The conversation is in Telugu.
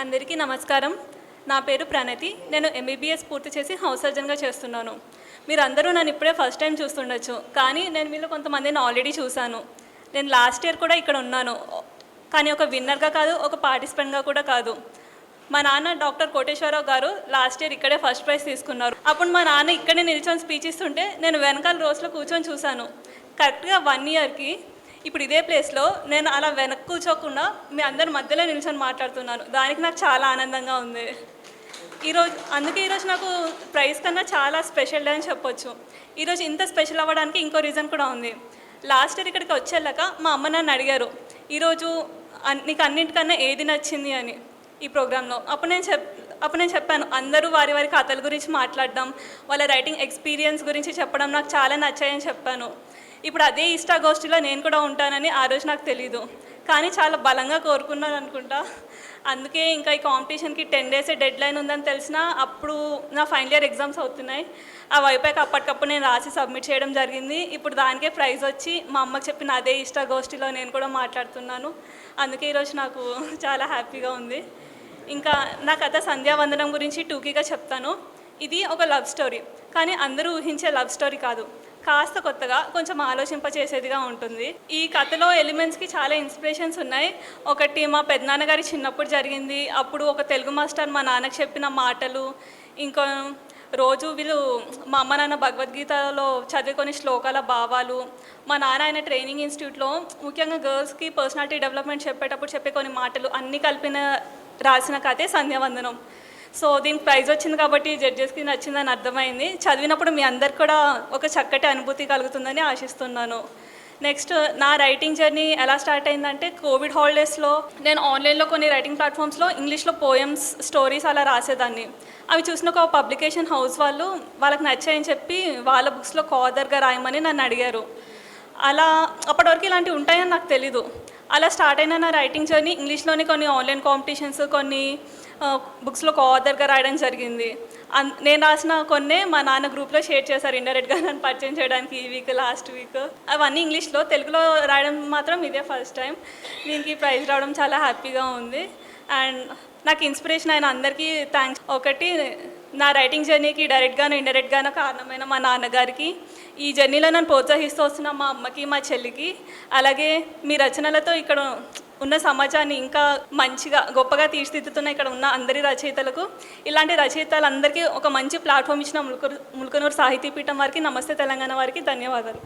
అందరికీ నమస్కారం. నా పేరు ప్రణతి. నేను ఎంబీబీఎస్ పూర్తి చేసి హౌస్ సర్జన్గా చేస్తున్నాను. మీరందరూ నన్ను ఇప్పుడే ఫస్ట్ టైం చూస్తుండొచ్చు. కానీ నేను మీలో కొంతమందిని ఆల్రెడీ చూశాను. నేను లాస్ట్ ఇయర్ కూడా ఇక్కడ ఉన్నాను. కానీ ఒక విన్నర్గా కాదు ఒక పార్టిసిపెంట్గా కూడా కాదు. మా నాన్న డాక్టర్ కోటేశ్వరరావు గారు లాస్ట్ ఇయర్ ఇక్కడే ఫస్ట్ ప్రైజ్ తీసుకున్నారు. అప్పుడు మా నాన్న ఇక్కడే నిల్చొని స్పీచ్ ఇస్తుంటే నేను వెనకాల రోజులో కూర్చొని చూశాను. కరెక్ట్గా వన్ ఇయర్కి ఇప్పుడు ఇదే ప్లేస్లో నేను అలా వెనక్కి కూర్చోకుండా మీ అందరి మధ్యలో నిల్చొని మాట్లాడుతున్నాను. దానికి నాకు చాలా ఆనందంగా ఉంది. ఈరోజు అందుకే ఈరోజు నాకు ప్రైజ్ కన్నా చాలా స్పెషల్ డే అని చెప్పొచ్చు. ఈరోజు ఇంత స్పెషల్ అవ్వడానికి ఇంకో రీజన్ కూడా ఉంది. లాస్ట్ ఇయర్ ఇక్కడికి వచ్చేలాక మా అమ్మ నన్ను అడిగారు ఈరోజు నీకు అన్నింటికన్నా ఏది నచ్చింది? అని. ఈ ప్రోగ్రాంలో అప్పుడు నేను చెప్ అప్పుడు నేను చెప్పాను అందరూ వారి వారి కథల గురించి మాట్లాడడం వాళ్ళ రైటింగ్ ఎక్స్పీరియన్స్ గురించి చెప్పడం నాకు చాలా నచ్చాయని చెప్పాను. ఇప్పుడు అదే ఇష్టాగోష్ఠిలో నేను కూడా ఉంటానని ఆ రోజు నాకు తెలీదు. కానీ చాలా బలంగా కోరుకున్నాను అనుకుంటా. అందుకే ఇంకా ఈ కాంపిటీషన్కి టెన్ డేస్ డెడ్ లైన్ ఉందని తెలిసినా అప్పుడు నా ఫైనల్ ఇయర్ ఎగ్జామ్స్ అవుతున్నాయి. అవి అయిపోయాక అప్పటికప్పుడు నేను రాసి సబ్మిట్ చేయడం జరిగింది. ఇప్పుడు దానికే ప్రైజ్ వచ్చి మా అమ్మకి చెప్పిన అదే ఇష్టాగోష్ఠిలో నేను కూడా మాట్లాడుతున్నాను. అందుకే ఈరోజు నాకు చాలా హ్యాపీగా ఉంది. ఇంకా నా కథ సంధ్యావందనం గురించి టూకీగా చెప్తాను. ఇది ఒక లవ్ స్టోరీ. కానీ అందరూ ఊహించే లవ్ స్టోరీ కాదు. కాస్త కొత్తగా కొంచెం ఆలోచింపచేసేదిగా ఉంటుంది. ఈ కథలో ఎలిమెంట్స్కి చాలా ఇన్స్పిరేషన్స్ ఉన్నాయి. ఒకటి మా పెద్దనాన్నగారి చిన్నప్పుడు జరిగింది. అప్పుడు ఒక తెలుగు మాస్టర్ మా నాన్నకి చెప్పిన మాటలు ఇంకో రోజు వీళ్ళు మా అమ్మ నాన్న భగవద్గీతలో చదువుకొని శ్లోకాల భావాలు. మా నాన్న ఆయన ట్రైనింగ్ ఇన్స్టిట్యూట్లో ముఖ్యంగా గర్ల్స్కి పర్సనాలిటీ డెవలప్మెంట్ చెప్పేటప్పుడు చెప్పే కొన్ని మాటలు అన్నీ కలిపిన రాసిన కథే సంధ్యావందనం. సో దీనికి ప్రైజ్ వచ్చింది కాబట్టి జడ్జెస్కి నచ్చిందని అర్థమైంది. చదివినప్పుడు మీ అందరికి కూడా ఒక చక్కటి అనుభూతి కలుగుతుందని ఆశిస్తున్నాను. నెక్స్ట్ నా రైటింగ్ జర్నీ ఎలా స్టార్ట్ అయిందంటే కోవిడ్ హాలిడేస్లో నేను ఆన్లైన్లో కొన్ని రైటింగ్ ప్లాట్ఫామ్స్లో ఇంగ్లీష్లో పోయమ్స్ స్టోరీస్ అలా రాసేదాన్ని. అవి చూసిన ఒక పబ్లికేషన్ హౌస్ వాళ్ళు వాళ్ళకి నచ్చాయని చెప్పి వాళ్ళ బుక్స్లో కాదర్గా రాయమని నన్ను అడిగారు. అలా అప్పటివరకు ఇలాంటివి ఉంటాయని నాకు తెలీదు. అలా స్టార్ట్ అయిన నా రైటింగ్ జర్నీ ఇంగ్లీష్లోని కొన్ని ఆన్లైన్ కాంపిటీషన్స్ కొన్ని బుక్స్లో ఆథర్గా రాయడం జరిగింది. అన్ నేను రాసిన కొన్ని మా నాన్న గ్రూప్లో షేర్ చేశారు ఇండైరెక్ట్గా నన్ను పరిచయం చేయడానికి ఈ వీక్ లాస్ట్ వీక్ అవన్నీ ఇంగ్లీష్లో తెలుగులో రాయడం మాత్రం ఇదే ఫస్ట్ టైం దీనికి ప్రైజ్ రావడం చాలా హ్యాపీగా ఉంది. అండ్ నాకు ఇన్స్పిరేషన్ అయిన అందరికీ థ్యాంక్స్ ఒకటి నా రైటింగ్ జర్నీకి డైరెక్ట్గాను ఇండైరెక్ట్గాను కారణమైన మా నాన్నగారికి ఈ జర్నీలో నన్ను ప్రోత్సహిస్తూ వస్తున్న మా అమ్మకి మా చెల్లికి అలాగే మీ రచనలతో ఇక్కడ ఉన్న సమాజాన్ని ఇంకా మంచిగా గొప్పగా తీర్చిదిద్దుతున్న ఇక్కడ ఉన్న అందరి రచయితలకు ఇలాంటి రచయితలందరికీ ఒక మంచి ప్లాట్ఫామ్ ఇచ్చిన ముల్కూరు ముల్కనూరు సాహితీ పీఠం వారికి నమస్తే తెలంగాణ వారికి ధన్యవాదాలు.